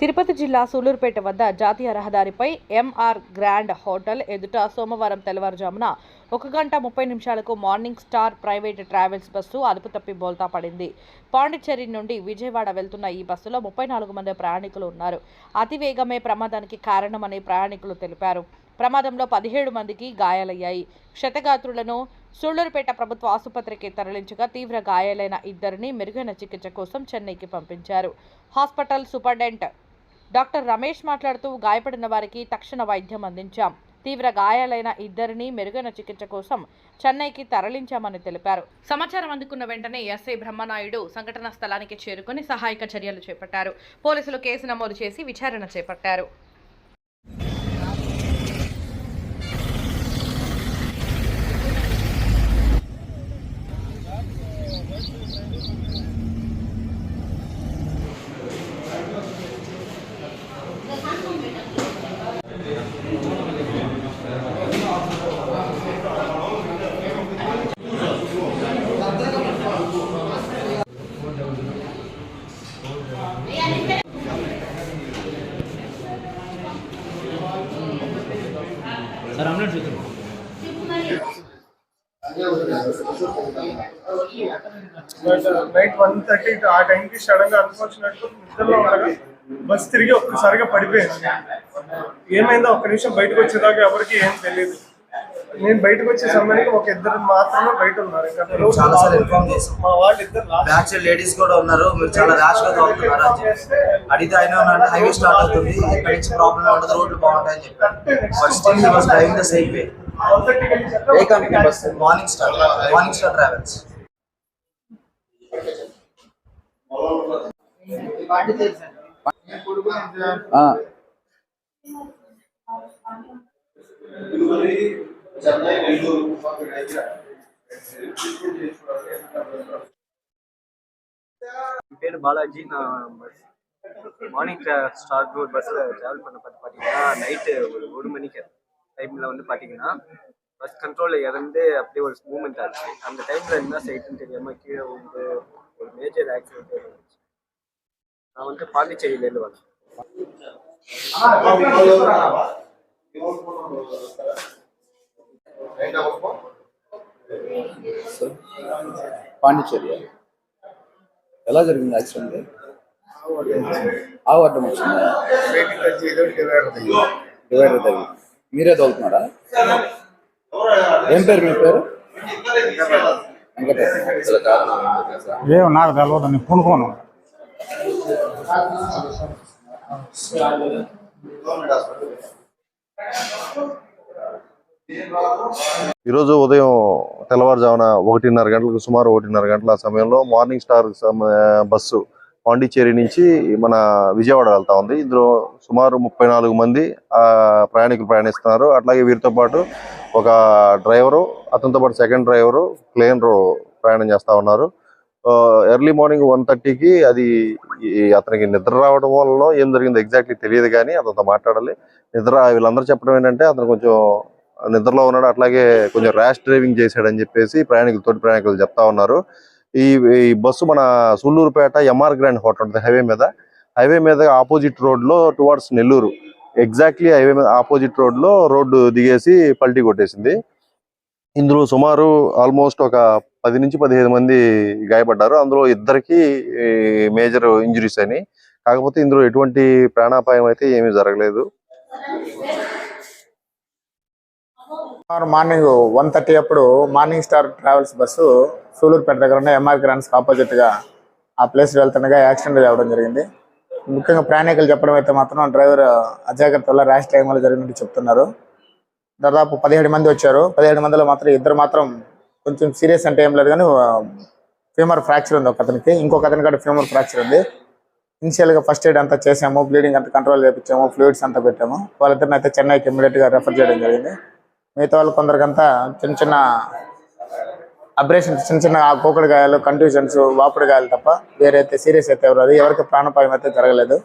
తిరుపతి జిల్లా సూలూరుపేట వద్ద జాతీయ రహదారిపై ఎంఆర్ గ్రాండ్ హోటల్ ఎదుట సోమవారం తెల్లవారుజామున ఒక గంట ముప్పై నిమిషాలకు morning star private travels bus అదుపు తప్పి బోల్తా పడింది. పాండిచ్చేరి నుండి విజయవాడ వెళ్తున్న ఈ బస్సులో ముప్పై నాలుగు మంది ప్రయాణికులు ఉన్నారు. అతివేగమే ప్రమాదానికి కారణమని ప్రయాణికులు తెలిపారు. ప్రమాదంలో పదిహేడు మందికి గాయాలయ్యాయి. క్షతగాత్రులను సూళ్ళూరుపేట ప్రభుత్వ ఆసుపత్రికి తరలించగా తీవ్ర గాయాలైన ఇద్దరిని మెరుగైన చికిత్స కోసం చెన్నైకి పంపించారు. హాస్పిటల్ సూపరింటెండెంట్ డాక్టర్ రమేష్ మాట్లాడుతూ గాయపడిన వారికి తక్షణ వైద్యం అందించాం. తీవ్ర గాయాలైన ఇద్దరిని మెరుగైన చికిత్స కోసం చెన్నైకి తరలించామని తెలిపారు. సమాచారం అందుకున్న వెంటనే ఎస్ఐ బ్రహ్మనాయుడు సంఘటనా స్థలానికి చేరుకుని సహాయక చర్యలు చేపట్టారు. పోలీసులు కేసు నమోదు చేసి విచారణ చేపట్టారు. సార్ చూద్దాం నైట్ వన్ థర్టీ ఆ టైంకి సడన్గా అనుకోవచ్చినట్టు నిద్రలో ఉండగా బస్ తిరిగి ఒక్కసారిగా పడిపోయింది ఏమైందో ఒక్క నిమిషం బయటకు వచ్చేదాకా ఎవరికి ఏం తెలియదు నేను బయటకు వచ్చే సమయానికి ఒక ఇద్దరు మాత్రమే బయట ఉన్నారు. ఇంకా మేము చాలాసార్లు ఇన్ఫార్మ్ చేసాం. మా వాళ్ళు ఇద్దరు బ్యాక్ సైడ్ లేడీస్ కూడా ఉన్నారు. మీరు చాలా ర్యాష్గా తోలుతున్నారు అని చెప్పి. అడిగితే ఆయన అంటే హైవే స్టార్ట్ అవుతుంది. ఇక్కడ నుంచి ప్రాబ్లం ఉండదు. రోడ్లు బాగుంటాయని చెప్పారు but still he was driving the same way చెప్పారు. ఏ company bus morning star morning star travels என் பேர் பாலாஜி. நான் பஸ் மார்னிங் ஸ்டார் ரோட் பஸ்ஸில் ட்ராவல் பண்ண பார்த்து பார்த்தீங்கன்னா நைட்டு ஒரு ஒரு மணிக்கு டைமில் வந்து பார்த்தீங்கன்னா பஸ் கண்ட்ரோலில் இறந்து அப்படியே ஒரு மூமெண்ட் ஆச்சு. அந்த டைமில் என்ன சைட்டுன்னு தெரியாமல் கீழே வந்து ஒரு மேஜர் ஆக்சிடென்ட் இருந்துச்சு. நான் வந்து பாண்டிச்சேரியிலேருந்து வந்தேன். పాండిచ్చేరి. ఎలా జరిగింది యాక్సిడెంట్? ఆ అడ్డం వచ్చిందా? డివైడర్ తగిలి మీరే తోలుతున్నారా? ఏం పేరు మీ పేరు? వెంకటేశ్వర ఏమో నాకు తెలియదు నేను కొనుక్కోను. ఈరోజు ఉదయం తెల్లవారుజామున ఒకటిన్నర గంటలకు సుమారు ఒకటిన్నర గంటల సమయంలో మార్నింగ్ స్టార్ బస్సు పాండిచ్చేరి నుంచి మన విజయవాడ వెళ్తా ఉంది. ఇందులో సుమారు ముప్పై నాలుగు మంది ఆ, ప్రయాణికులు ప్రయాణిస్తున్నారు. అట్లాగే వీరితో పాటు ఒక డ్రైవరు అతనితో పాటు సెకండ్ డ్రైవరు క్లేనరు ప్రయాణం చేస్తా ఉన్నారు. ఎర్లీ మార్నింగ్ వన్ థర్టీకి అది అతనికి నిద్ర రావడం వల్ల ఏం జరిగిందో ఎగ్జాక్ట్లీ తెలియదు కానీ అతనితో మాట్లాడాలి. నిద్ర వీళ్ళందరూ చెప్పడం ఏంటంటే అతను కొంచెం నిద్రలో ఉన్నాడు అట్లాగే కొంచెం ర్యాష్ డ్రైవింగ్ చేశాడని చెప్పేసి ప్రయాణికులు తోటి ప్రయాణికులు చెప్తా ఉన్నారు. ఈ ఈ బస్సు మన సూళ్ళూరుపేట ఎంఆర్ గ్రాండ్ హోటల్ ఉంటుంది హైవే మీద. హైవే మీద ఆపోజిట్ రోడ్లో టువార్డ్స్ నెల్లూరు. ఎగ్జాక్ట్లీ హైవే మీద ఆపోజిట్ రోడ్లో రోడ్డు దిగేసి పల్టీ కొట్టేసింది. ఇందులో సుమారు ఆల్మోస్ట్ ఒక పది నుంచి పదిహేను మంది గాయపడ్డారు. అందులో ఇద్దరికి మేజర్ ఇంజరీస్ అని కాకపోతే ఇందులో ఎటువంటి ప్రాణాపాయం అయితే ఏమీ జరగలేదు. మార్నింగ్ వన్ థర్టీ అప్పుడు morning star travels bus Sullurpeta దగ్గర ఉన్న ఎంఆర్ గ్రాండ్స్ ఆపోజిట్గా ఆ ప్లేస్ వెళ్తుండగా యాక్సిడెంట్ అవ్వడం జరిగింది. ముఖ్యంగా ప్రయాణికులు చెప్పడం అయితే మాత్రం డ్రైవర్ అజాగ్రత్త వల్ల ర్యాష్ టైం వల్ల జరిగినట్టు చెప్తున్నారు. దాదాపు పదిహేడు మంది వచ్చారు. పదిహేడు మందిలో మాత్రం ఇద్దరు మాత్రం కొంచెం సీరియస్ అంటే ఏం లేదు కానీ ఫీమర్ ఫ్రాక్చర్ ఉంది ఒక అతనికి. ఇంకొక అతనికి కూడా ఫీమర్ ఫ్రాక్చర్ ఉంది. ఇనిషియల్గా ఫస్ట్ ఎయిడ్ అంతా చేసాము. బ్లీడింగ్ అంతా కంట్రోల్ చేయించాము ఫ్లూయిడ్స్ అంతా పెట్టాము. వాళ్ళిద్దరిని అయితే చెన్నైకి ఇమ్మీడియట్గా రెఫర్ చేయడం జరిగింది. మిగతా వాళ్ళు కొందరికంతా చిన్న చిన్న అబ్రేషన్స్ చిన్న చిన్న కోకుడు గాయాలు కంట్యూజన్స్ వాపుడు గాయాలు తప్ప వేరైతే సీరియస్ అయితే ఎవరు అది ఎవరికి ప్రాణపాయం అయితే జరగలేదు.